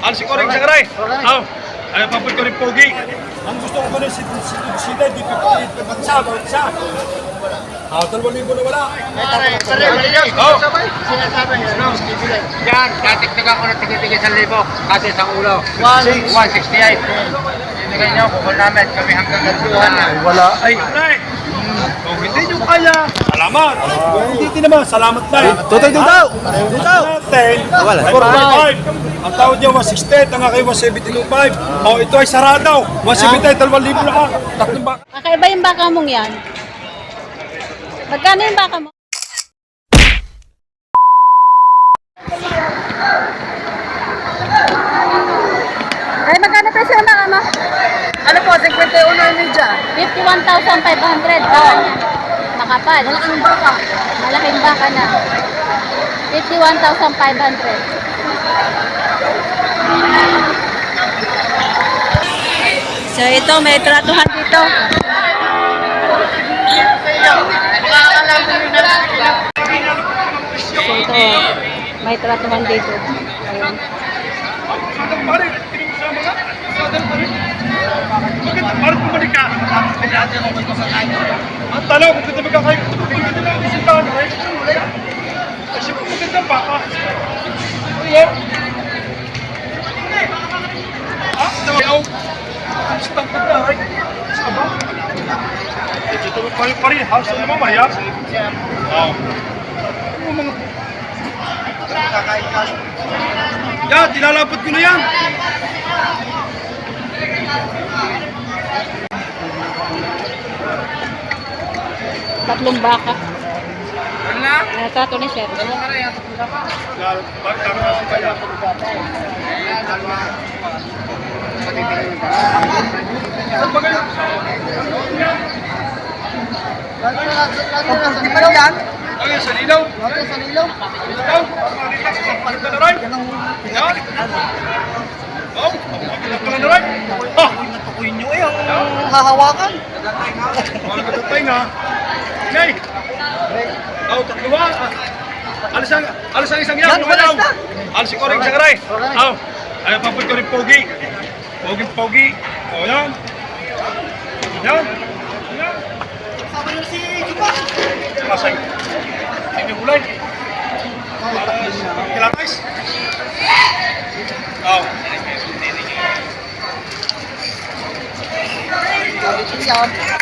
Alsi ko rin sa garay. Aw, ay papoy ko rin pogi. Ang gusto ko pa rin si si si Dad, di pipilit pa bansa, bawat isa. Ah, dalawang libo na wala. Oh. Yan, datigdag ako ng tigil-tigil sa libo. Kasi isang ulo. 168. Ibigay niyo, kukul namin. Kami hanggang gatuhan na. Wala. Ay, Nay. Kung hindi nyo kaya, salamat. Hindi din naman, salamat na. Tutay din daw. Dito. Natin, 45. Ang tawad niya 160, ang aking 175. Oh, ito ay sarado. 170, 2,000 na ka. Tatlong ba? Kakaiba yung baka mong yan. Magkano yung baka mo? Ay, magkano presyo ng baka mo? Ano po, 51 yung media? 51,500. Baka niya. Makapal. Malaking baka. Malaking baka na. 51,500. So ito, may tratuhan dito. So ito, may tratuhan dito. Ayun. Magandang pare, tingin mo sa mga. Magandang pare. Magandang pare, bumalik ka. Ang talo, kung ganda magkakayo, tingin ka na ang isintahan, right? Kasi magandang baka. Uyo. Ah, tawaw. Stang ka na, right? Saba. Ito mo pare pare, halos na naman maya. Oh. Ano mga yan, tinalapot ko na yan. Tatlong baka. Ano na? Natato ni Sir. Ano ka rin? Bakit na si Kaya? Saan ba kayo? Di ba yan? Ay, sa lilaw. Wala sa. Lilaw. Sa palit na naray. Yan. Oh, palit na naray. Ha! Tukuyin nyo eh, ang hahawakan. Mga katatay nga. Ngay. Oh, tatlo ba? Alis ang, isang yan. Yan, walas na. Alis ko rin isang aray. Oh, ay, papoy ko rin pogi. Pogi, pogi. Oh, yan. Yan. Yan. Sama nyo si Juba. Masay. Hindi ulay. Kilatais. Oh. Yan.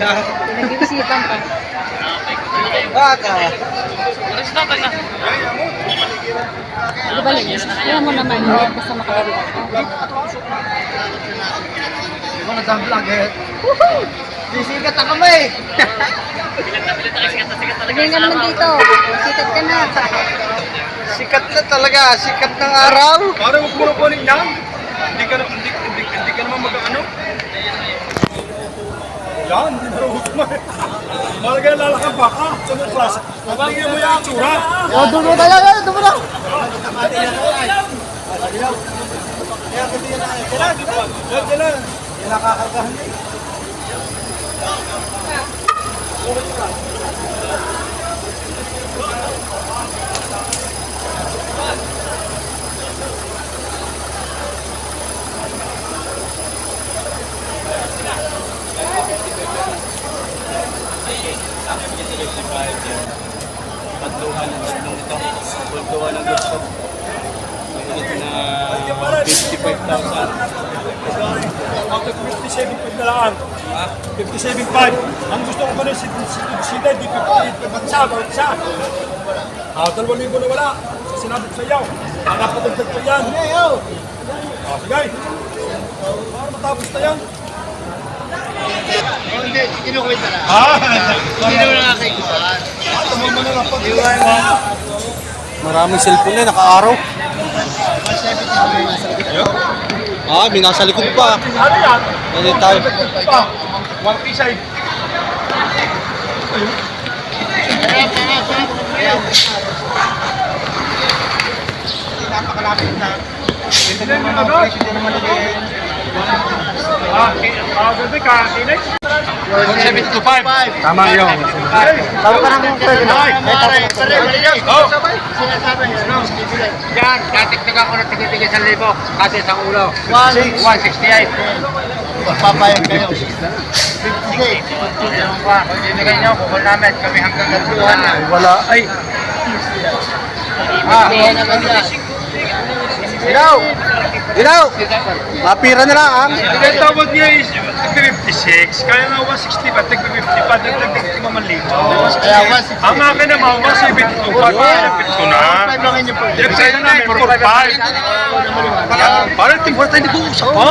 Wait, wait. Yes, papasok. Dami nyo na pa. Baka. Di ba linis? Kaya mo naman, hindi basta makalaro. Di ba nagdang vlogger? Sisikat na kami. Hindi ka naman dito. Sikat ka na. Sikat na talaga. Sikat ng araw. Parang na kunin yan. Hindi ka, na- hindi, hindi, hindi ka naman mag-ano. Yan, hindi na mo. Malagay na lalakang baka mga klase. Mabagay mo yung tsura. Oh, dulo na yan. Dulo na. Yan, yan lang. Pagluhan ng tatlong ito. Pagluhan ng gusto. Ito na 55,000. Out of 57.5 na lang. 57.5. Ang gusto ko pa rin si si si Dad, di pipilit pa bansa, bawat isa. Ah, dalawang libo na wala. Sa sinabi ko sa iyo. Ang napadagdag pa yan. Ah, sige. Para matapos na yan. Hindi, kinukwenta na. Ah, Hindi naman nakakaikuan. tumama na lang pag Maraming cellphone na, naka-araw. Ah, may nasa likod pa. Ano yan? Ano tayo? One piece ay. Hindi naman ano? Ah, ah, gabi ka, sinay? 175. Tama yun. Tama ka ng pwede na. Yan, katiktikan ko na tigil-tigil sa libo. Kasi sa ulo. 168. 168. Papayag kayo. 56. Yung pa, kung ibigay nyo, kukul namin. Kami hanggang gatuhan na. Wala. Ay, Ah, Ilaw! Ilaw! Mapira na lang, ha? Ang tawad niya is 56, kaya nga 160 pa, tig 50 pa, dagdag tig 5 libo. Kaya 160. Ang akin naman, 172 pa, pinapit ko na. 5 lang inyo po. Yung sa'yo namin, 45. Parang wala tayo nag-uusap pa.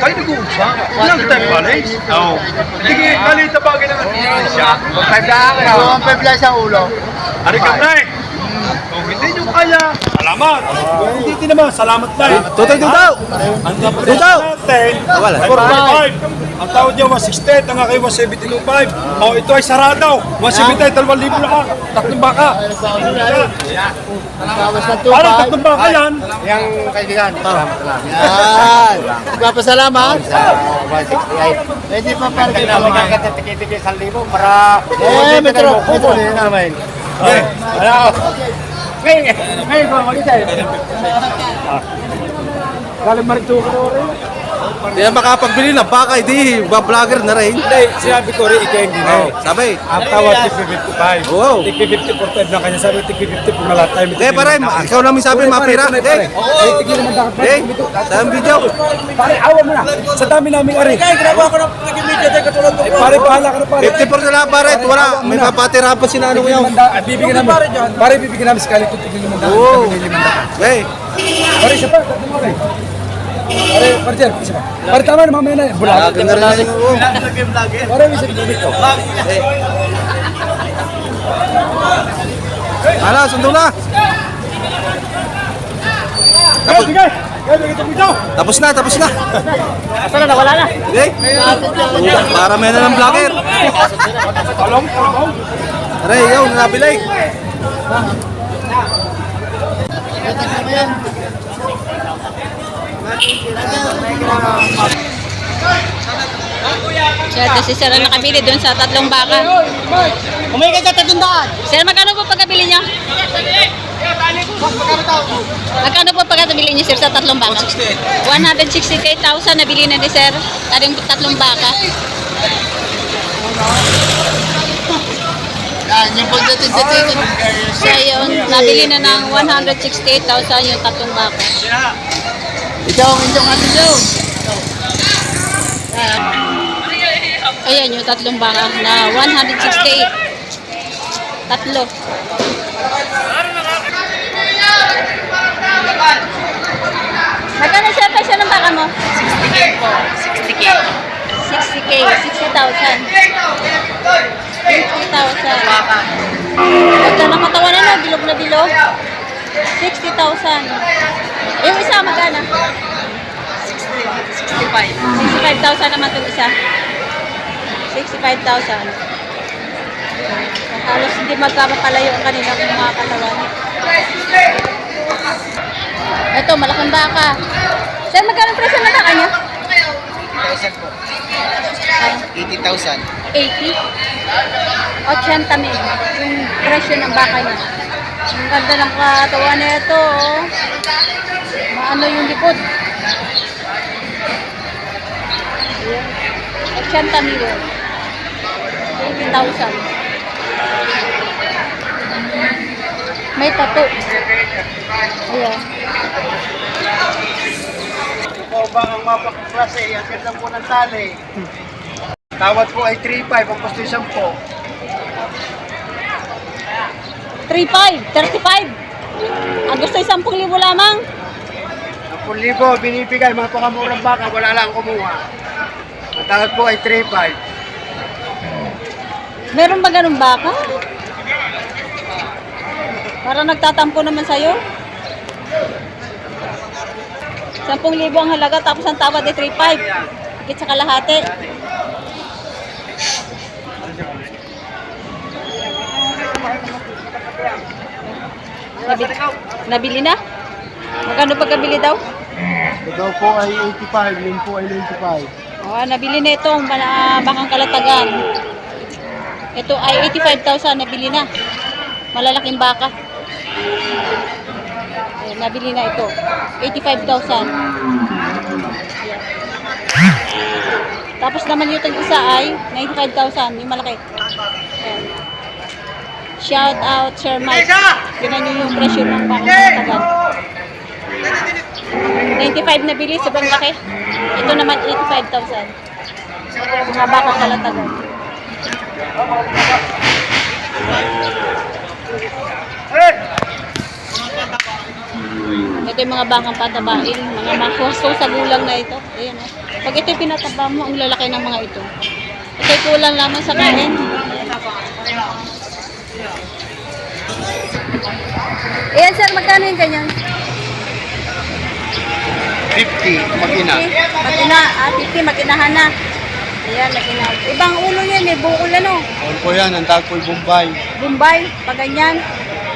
Tayo nag-uusap. Wala tayo palis. Oo. Sige, kalita bagay naman din siya. 5 lang ako. So, ang 5 lang sa ulo. Ari ka na eh. Hindi kaya, salamat. Hindi din naman, salamat na eh. Tutay daw! Ang dapat natin, Wala. 45. Ang tawad niya 160, ang aking 172.5. O, ito ay sarado. 170, 2,000 lang. Tatlong baka. Tawas na 2, Para tatlong baka yan. Yung kaibigan. Yan. Magpapasalamat. 168. Pwede pa para kayo Kami naman. hanggang tigil-tigil sa libo para... Eh, metro. Metro. namin. Eh, Ano? Ngayon, ngayon ba mag-isa eh? galing marito ko rin. Hindi na makapagbili ng baka, hindi. Ba-vlogger na rin. Hindi, sinabi ko rin, ikaw hindi Oh, sabi. Ang tawad, tig 55. Wow. Tig 50 for 5 lang kanya. Sabi, tig 50 for na lahat tayo. Hindi, pare, ikaw namin sabi, mapira. Hindi. Tigil naman dapat. Hindi. Sa video. Pare, awa mo na. Sa dami namin ari. Kaya ginawa ko ng nag-media tayo katulad ko. Pare, bahala ka na pare. 54 na lang, pare. Wala. May papatira pa si Nano ngayon. At bibigyan namin. Pare, bibigyan namin si Kali kung tigil naman dapat. Oo. Pare, siya pa. Tatlo mo rin. Pare, pare, Jer, isa pa. Pare, tama na mamaya na. Bulag. Vlogger na rin. Oo. Pare, may sabi dito. Hala, sundo na. Tapos. Tapos na, tapos na. Asa na, nawala na. Okay. Para may na ng vlogger. Talong. Pare, ikaw, nabilay. Siya, ito si Sir ang nakabili doon sa tatlong baka. Umay ka tatlong daan. Sir, magkano po pagkabili niya? Magkano po pagkabili niya, Sir, sa tatlong baka? 168,000 nabili na ni Sir. Taring tatlong baka. Yan, yung pagdating sa. Siya yun, nabili na ng 168,000 yung tatlong baka. Ikaw ang inyong ano daw. Ayan yung tatlong baka na 168. Tatlo. Magkano siya pa siya ng baka mo? 60k po. 60k. 60k. 60,000. 60,000. Ganda ng katawan na no, bilog na bilog. 60,000. Yung isa magkano? 65. 65,000 naman itong isa. 65,000. Halos hindi magkakapalayo ang kanilang mga katawan. Ito, malaking baka. Sir, magkano presyo ng baka niya? 80,000. 80? 80 mil. Yung presyo ng baka niya. Ang ganda ng katawan nito, oh. Maano yung likod. Ayan. 80 mil. 80,000. May tato. Ayan. Ikaw ba ang mapakuklase? Ang ganda po ng tali. Tawad po ay 3.5. Ang gusto yung 10. 3,500. 35. Ang gusto ay 10,000 lamang. 10,000 binibigay. Mga pangamurang baka. Wala lang kumuha. Ang tawad po ay 3.5. Meron ba ganun baka? Para nagtatampo naman sa'yo? 10,000 ang halaga tapos ang tawad ay 3,500. Higit sa kalahati. Nabili, nabili na? Magkano pagkabili daw? Ito po ay 85, yun po ay 95. Oh, nabili na itong mga bakang kalatagan. Ito ay 85,000 nabili na. Malalaking baka. Eh, nabili na ito. 85,000. Ayan. Tapos naman yung isa ay 95,000. Yung malaki. Ayan. Shout out, Sir Mike. Nyo yung presyo ng bakang kalatagan. 95 na bili, sobrang laki. Ito naman 85,000. Mga baka kalatagan. Ito yung mga bakang patabain, mga makuso sa gulang na ito. Ayan o. Pag ito pinataba mo, ang lalaki ng mga ito. Ito kulang lamang sa kain. Ayan sir, magkano yung ganyan? 50, mag-ina. Mag-ina, ah, 50, mag-inahan na. Ayan, mag-ina. Ibang ulo yan, may bukol ano. All po yan, ang tag po'y Bombay. Bombay, pag ganyan.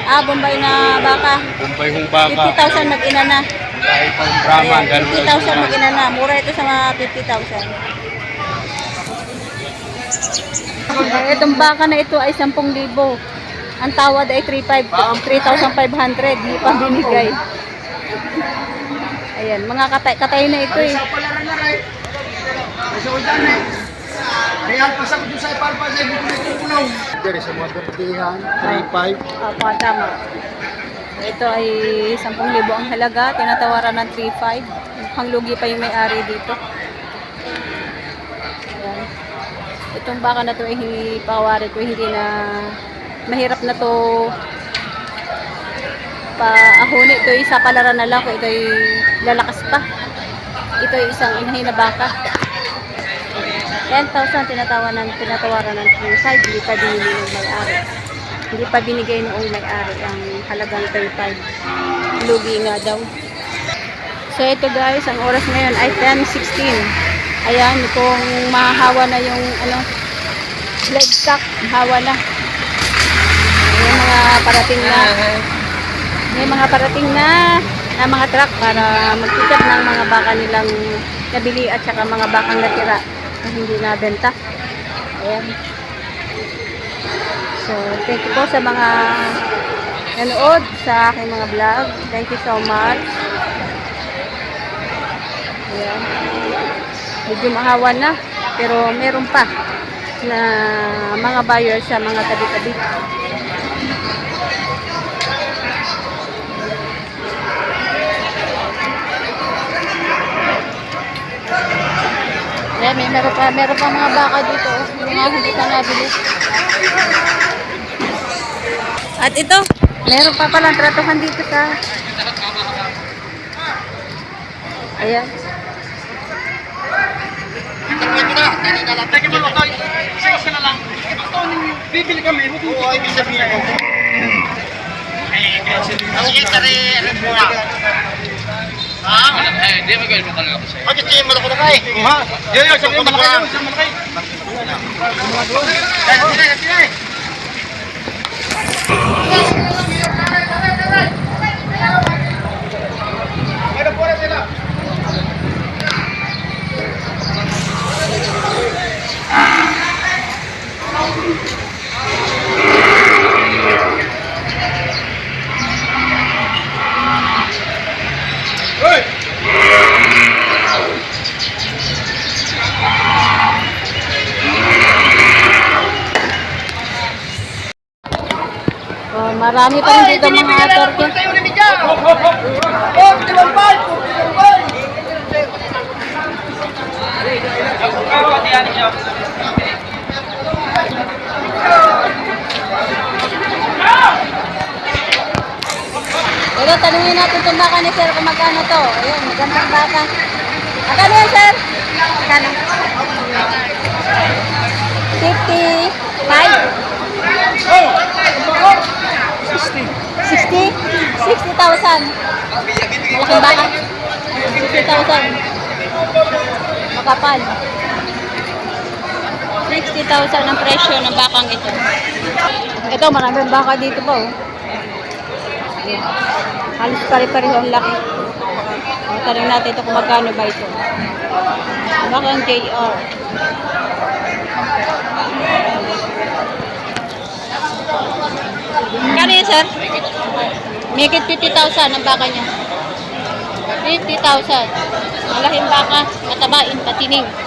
Ah, Bombay na baka. Bombay hong baka. 50,000 mag-ina na. Dahil pang Brahman, Ayan, ganun 50,000 mag-ina na. Mura ito sa mga 50,000. Eh, itong baka na ito ay 10,000. Ang tawad ay 3,500 3,500. Hindi pa binigay. Ayan, mga katay, katay na ito eh. Kaya pasok ko sa ipalpa sa ibig ko kunaw. Dari sa mga bertihan, 35. Opo, tama. Ito ay 10,000 ang halaga. Tinatawaran ng 3,500. Mukhang lugi pa yung may-ari dito. Ayan. Itong baka na to ay hindi pawari ko, hindi na mahirap na to paahuni. Ito isa palaran na lang kung ito ay lalakas pa. Ito ay isang inahin na baka. 10,000 tinatawaran ng tinatawaran ng 3,500 hindi pa binili ng may-ari. Hindi pa binigay noong may-ari ang halagang 35. Lugi nga daw. So ito guys, ang oras ngayon ay 10.16. Ayan, kung mahawa na yung ano, livestock, hawa na. May mga parating na may mga parating na na mga truck para mag-pick up ng mga baka nilang nabili at saka mga bakang natira na hindi nabenta. Ayan. So, thank you po sa mga nanood sa aking mga vlog. Thank you so much. Ayan. Medyo mahawa na, pero meron pa na mga buyers sa mga tabi-tabi. Ayan, may meron pa, meron pa mga baka dito. Yung mga hindi pa nabili. At ito, meron pa palang tratuhan dito sa... Ayan. Bibili kami, Oo, ay sabihin ko. Eh, di magkano mo kalala ko sa'yo. Bakit kayo malaki na kayo? Ha? Yan yan, sabihin malaki yun. Malaki. Oh, marami pa rin dito mga turkey. Ito, tanungin natin itong baka ni sir kung magkano to. Ayun, magandang baka. Magkano yan, sir? Magkano? 55? 60. 60? Malaking baka. 60,000. Makapal. 60,000 ang presyo ng bakang ito. Ito, maraming baka dito pa oh. Halos pare-pareho ang laki. O, tanong natin ito kung magkano ba ito. Bakang JR. Kano yun, sir? Mikit 50,000 ang baka niya. 50,000. Malaking baka, matabain, patining.